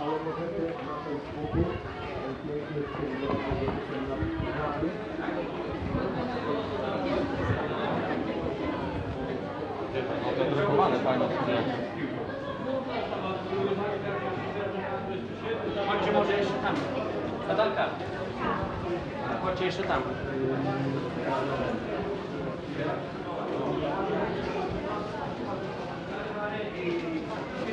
ale możemy na tej głowie pięknie Zadrukowane fajne Chodźcie może jeszcze tam. Natalka. Chodźcie jeszcze tam. Thank you.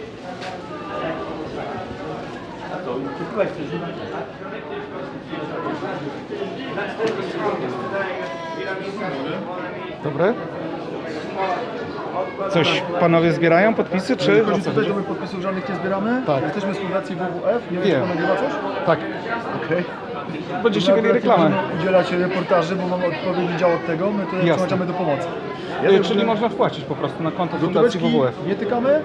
Dobry. Coś panowie zbierają podpisy, czy? Chodzi tutaj, że my podpisów żadnych nie zbieramy. Tak. Jesteśmy z Fundacji WWF. Nie wiem, Wiem. czy pan nagrywa coś? Tak. Okej. Będziecie mieli reklamę. udzielać reportaży, bo mamy odpowiedni dział od tego. My tutaj Jasne. przyłączamy do pomocy. Y, Czyli można wpłacić po prostu na konto Fundacji WWF. nie tykamy.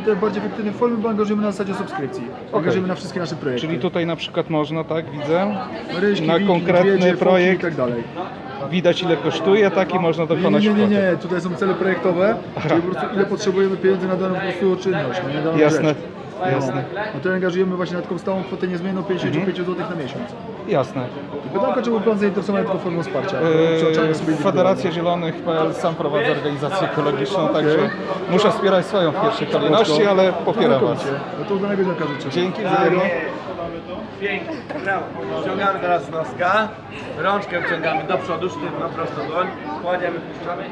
Tutaj w bardziej efektywnej formie, bo angażujemy na zasadzie subskrypcji. Angażujemy na wszystkie nasze projekty. Czyli tutaj na przykład można, tak, widzę, Ryśki, na wilki, konkretny foki projekt i tak dalej. widać ile kosztuje, tak i można Nie, nie, dokonać nie, nie, wpłaty. nie, tutaj są cele projektowe, czyli po prostu ile potrzebujemy pieniędzy na daną po prostu czynność, no nie daną Jasne, rzecz. jasne. No to angażujemy właśnie na taką stałą kwotę niezmienną 55 zł na miesiąc. Jasne. Pytanko, czy był pan zainteresowany tylko formą wsparcia? Yy, Federacja Zielonych.pl sam prowadzę organizację ekologiczną, także muszę wspierać swoją w pierwszej kolejności, ale popieram Was. No to udanego dnia życzę. Dzięki wzajemnie. Pięknie, brawo. Wciągamy teraz noska, rączkę wciągamy do przodu, sztywno, prosto dłoń, kładziemy, puszczamy.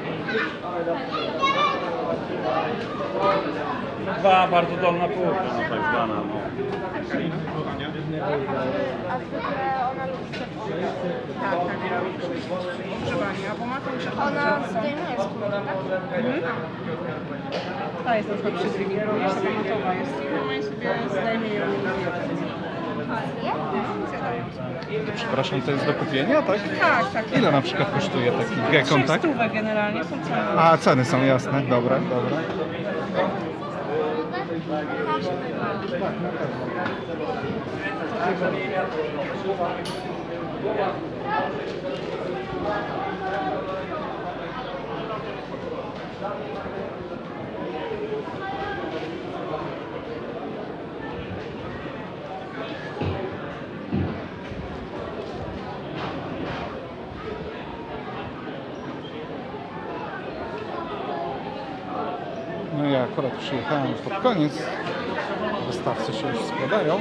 Dwa bardzo dolna półka, no tak zwana. No. A zwykle ona lubi się Tak, tak. Używanie, a pomaga Ona zdejmuje skórę, tak? Ta jest na przykład przy również taka matowa jest. No i sobie zdejmie ją zjada. Przepraszam, to jest do kupienia, tak? Tak, tak. Ile na przykład kosztuje taki gekon, tak? stówek generalnie są ceny. A, ceny są jasne, dobra, dobra. No ja akurat przyjechałem pod koniec. Wystawcy się już składają.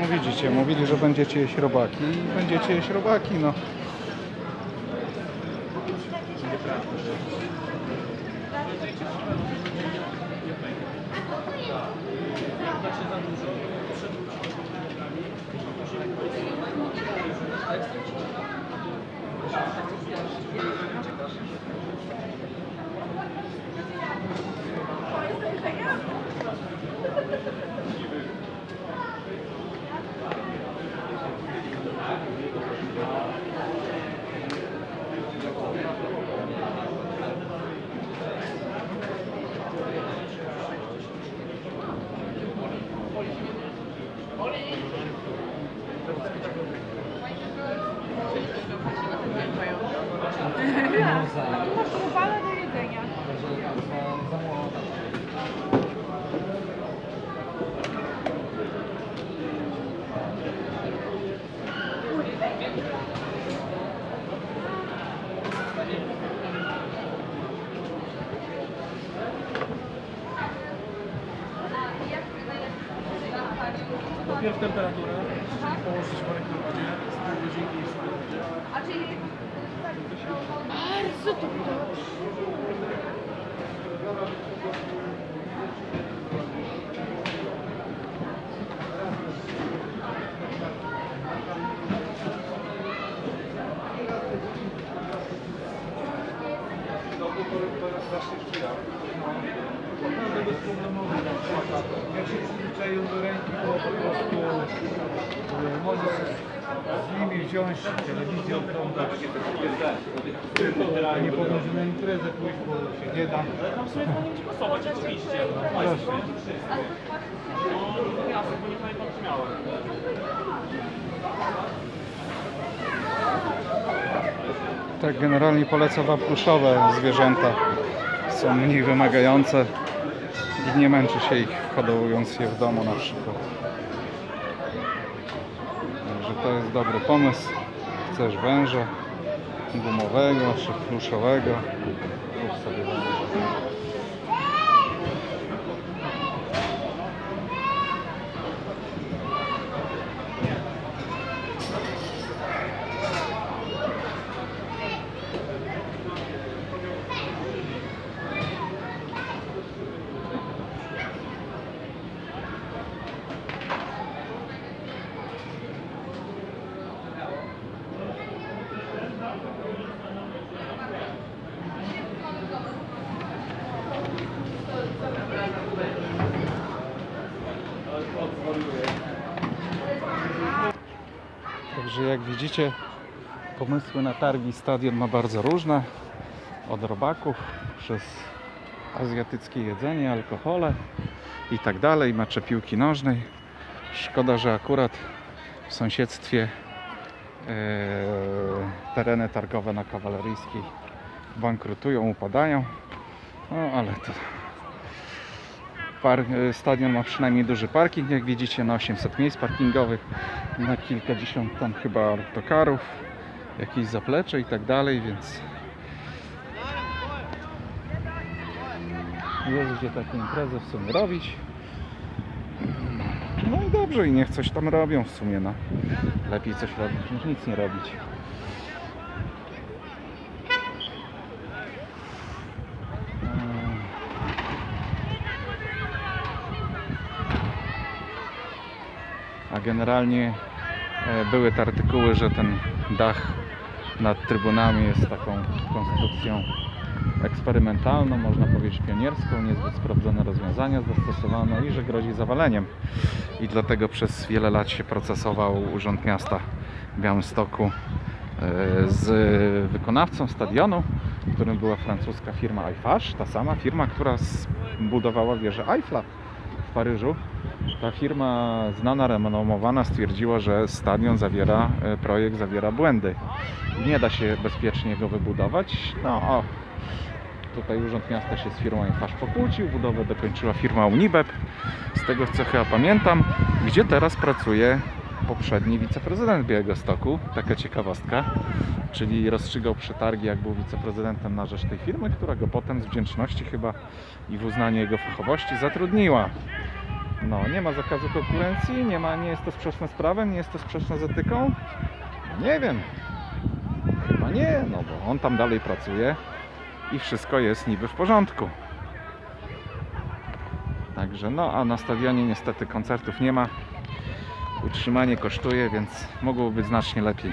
No widzicie, mówili, że będziecie jeść robaki i będziecie jeść robaki, no. 哎呀，啊，多的一呀！temperatura forces for ekoloji, biology is Her Para se inspirar. naprawdę bezproblemowy tam przykład. Jak się przyzwyczaił do ręki, to po prostu e, może z nimi wziąć telewizję, oglądać, nie podąży na imprezę pójść, bo się nie da. Ale tam sobie powinien pasować, oczywiście. No, proszę. No, jasne, bo nie pamiętam, czy miałem. Tak, generalnie polecam wam pluszowe zwierzęta. Są mniej wymagające i nie męczy się ich hodowując je w domu na przykład. Także to jest dobry pomysł. Chcesz węża gumowego czy pluszowego? Sobie węża. Także jak widzicie, pomysły na targi stadion ma bardzo różne. Od robaków przez azjatyckie jedzenie, alkohole i tak dalej, piłki nożnej. Szkoda, że akurat w sąsiedztwie e, tereny targowe na Kawaleryjskiej bankrutują, upadają. No ale to Par, e, stadion ma przynajmniej duży parking, jak widzicie, na 800 miejsc parkingowych, na kilkadziesiąt tam chyba autokarów, jakieś zaplecze i tak dalej, więc jest gdzie takie imprezy w sumie robić. No i dobrze, i niech coś tam robią w sumie, no. Lepiej coś robić niż nic nie robić. A generalnie e, były te artykuły, że ten dach nad trybunami jest taką konstrukcją eksperymentalną, można powiedzieć pionierską, niezbyt sprawdzone rozwiązania zastosowano i że grozi zawaleniem. I dlatego przez wiele lat się procesował Urząd Miasta Białymstoku e, z wykonawcą stadionu, którym była francuska firma Eiffage, ta sama firma, która zbudowała wieżę Eiffla Paryżu. Ta firma znana, renomowana stwierdziła, że stadion zawiera, e, projekt zawiera błędy nie da się bezpiecznie go wybudować. No, o, tutaj Urząd Miasta się z firmą Eiffage pokłócił, budowę dokończyła firma Unibep, z tego co chyba pamiętam, gdzie teraz pracuje poprzedni wiceprezydent Białegostoku, taka ciekawostka, czyli rozstrzygał przetargi, jak był wiceprezydentem na rzecz tej firmy, która go potem z wdzięczności chyba i w uznaniu jego fachowości zatrudniła. No, nie ma zakazu konkurencji, nie, ma, nie jest to sprzeczne z prawem, nie jest to sprzeczne z etyką? No nie wiem. Chyba nie, no bo on tam dalej pracuje i wszystko jest niby w porządku. Także no, a na stadionie niestety koncertów nie ma. Utrzymanie kosztuje, więc mogłoby być znacznie lepiej.